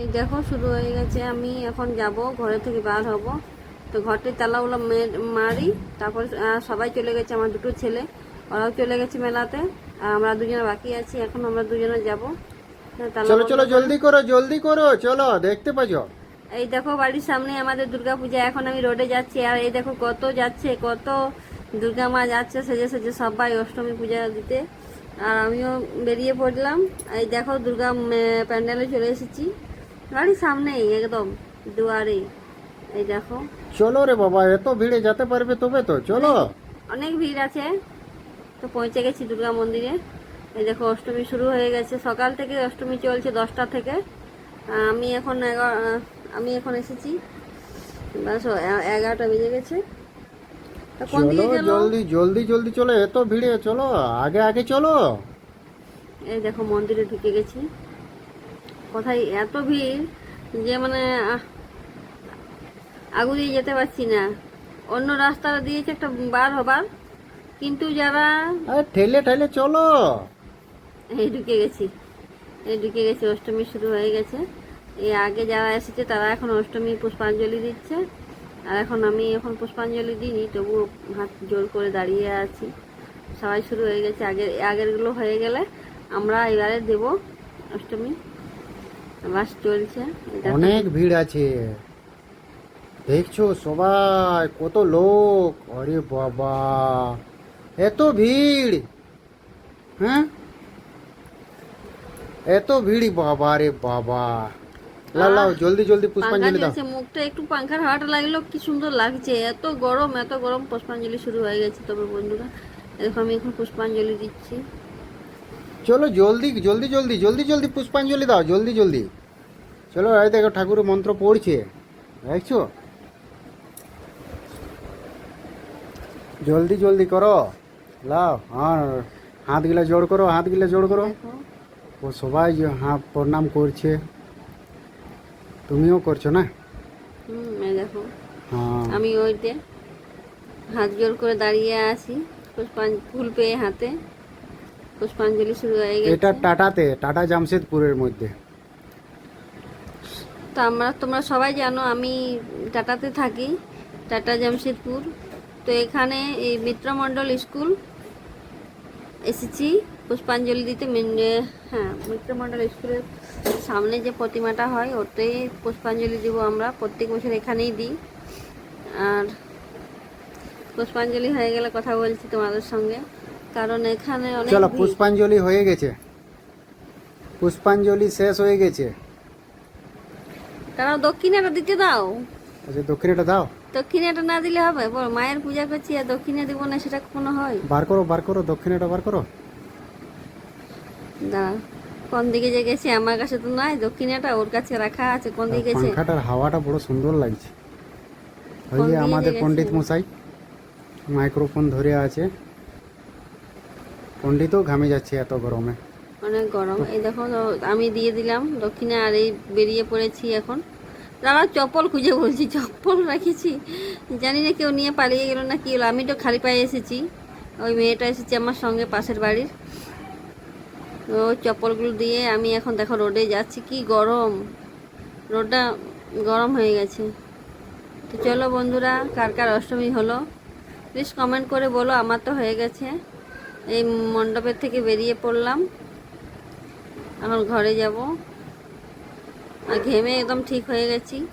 এই দেখো শুরু হয়ে গেছে। আমি এখন যাব ঘরে থেকে বার হব। তো ঘরটির তালাগুলো মারি তারপর সবাই চলে গেছে আমার দুটো ছেলে। ওরাও চলে গেছে মেলাতে। আর আমরা দুজনে বাকি আছি এখন আমরা দুজনে যাব। চলো চলো জলদি করো জলদি করো চলো দেখতে পাচ্ছ? এই দেখো বাড়ির সামনে আমাদের দুর্গা পূজা। এখন আমি রোডে যাচ্ছি আর এই দেখো কত যাচ্ছে কত দুর্গা মা যাচ্ছে সেজে সেজে সবাই অষ্টমী পূজা দিতে। আর আমিও বেরিয়ে পড়লাম। এই দেখো দুর্গা প্যান্ডেলে চলে এসেছি। বাড়ির সামনেই একদম দুয়ারে। এই দেখো। চলো রে বাবা এত ভিড়ে যেতে পারবে তবে তো চলো। অনেক ভিড় আছে। তো পৌঁছে গেছি দুর্গা মন্দিরে। এই দেখো অষ্টমী শুরু হয়ে গেছে। সকাল থেকে অষ্টমী চলছে দশটা থেকে। আমি এখন আমি এখন এসেছি। বাস এগারোটা বেজে গেছে। চলো জলদি জলদি জলদি চলো এত ভিড়ে চলো। আগে আগে চলো। এই দেখো মন্দিরে ঢুকে গেছি। কোথায় এত ভিড় যে মানে আহ, আগু দিয়ে যেতে পারছি না। অন্য রাস্তা দিয়েছে একটা বার হবার কিন্তু যারা ঠেলে ঠেলে চলো। এই ঢুকে গেছি। এই ঢুকে গেছি অষ্টমী শুরু হয়ে গেছে। এই আগে যারা এসেছে তারা এখন অষ্টমী পুষ্পাঞ্জলি দিচ্ছে। আর এখন আমি এখন পুষ্পাঞ্জলি দিইনি তবু হাত জোর করে দাঁড়িয়ে আছি। সবাই শুরু হয়ে গেছে আগের আগেরগুলো হয়ে গেলে আমরা এবারে দেব অষ্টমী। বাস চলছে অনেক ভিড় আছে। দেখছ সবাই কত লোক। আরে বাবা এত ভিড়। হ্যাঁ? এত ভিড় বাবা রে বাবা। লাও লাও জলদি জলদি পুষ্পাঞ্জলি দাও। মুখটা একটু পাঙ্খার হাওয়াটা লাগল কি সুন্দর লাগছে। এত গরম এত গরম পুষ্পাঞ্জলি শুরু হয়ে গেছে। তবে বন্ধুরা দেখো আমি এখন পুষ্পাঞ্জলি দিচ্ছি। চলো জলদি জলদি জলদি জলদি জলদি পুষ্পাঞ্জলি দাও জলদি জলদি। চলো এই দেখো ঠাকুরের মন্ত্র পড়ছে দেখছ? জলদি জলদি করো লাও আর হাতগুলা জোড় করো হাতগুলা জোড় করো। ও সবাই যে হাত প্রণাম করছে। তুমিও করছ না? দেখো। হ্যাঁ। আমি ওইতে হাত জোর করে দাঁড়িয়ে আছি পুষ্পাঞ্জ ফুল পেয়ে হাতে। পুষ্পাঞ্জলি শুরু হয়ে গেছে। এটা টাটাতে টাটা জামশেদপুরের মধ্যে। তো আমরা তোমরা সবাই জানো আমি টাটাতে থাকি টাটা জামশেদপুর। তো এখানে এই মিত্রমণ্ডল স্কুল এসেছি পুষ্পাঞ্জলি দিতে হ্যাঁ মিত্রমণ্ডল স্কুলের সামনে যে প্রতিমাটা হয় ওতেই পুষ্পাঞ্জলি দিব আমরা। প্রত্যেক বছর এখানেই দিই। আর পুষ্পাঞ্জলি হয়ে গেলে কথা বলছি তোমাদের সঙ্গে। কারণ এখানে অনেক চলো পুষ্পাঞ্জলি হয়ে গেছে। পুষ্পাঞ্জলি শেষ হয়ে গেছে। তারা দক্ষিণাটা দিতে দাও। আচ্ছা দক্ষিণেটা দাও। দক্ষিণাটা না দিলে হবে বল মায়ের পূজা করছি আর দক্ষিণে দিব না সেটা কখনো হয়? বার করো বার করো দক্ষিণেটা বার করো। দাঁড়া কোন দিকে যে গেছে আমার কাছে তো নাই দক্ষিণাটা ওর কাছে রাখা আছে কোন দিকে গেছে? পাংখাটার হাওয়াটা বড় সুন্দর লাগছে। ওই যে আমাদের? পণ্ডিত মশাই মাইক্রোফোন ধরে আছে। পণ্ডিতও ঘামে যাচ্ছে এত গরমে। অনেক গরম। এই দেখো আমি দিয়ে দিলাম দক্ষিণে আর এই বেরিয়ে পড়েছি এখন। দাঁড়াও চপ্পল খুঁজে বলছি, চপ্পল রাখেছি। জানি না কেউ নিয়ে পালিয়ে গেল না কি হলো। আমি তো খালি পায়ে এসেছি। ওই মেয়েটা এসেছে আমার সঙ্গে পাশের বাড়ির। ওই চপ্পলগুলো দিয়ে আমি এখন দেখো রোডে যাচ্ছি। কি গরম। রোডটা গরম হয়ে গেছে। তো চলো বন্ধুরা, কার কার অষ্টমী হলো প্লিজ কমেন্ট করে বলো, আমার তো হয়ে গেছে। এই মণ্ডপের থেকে বেরিয়ে পড়লাম। এখন ঘরে যাব। আর ঘেমে একদম ঠিক হয়ে গেছি।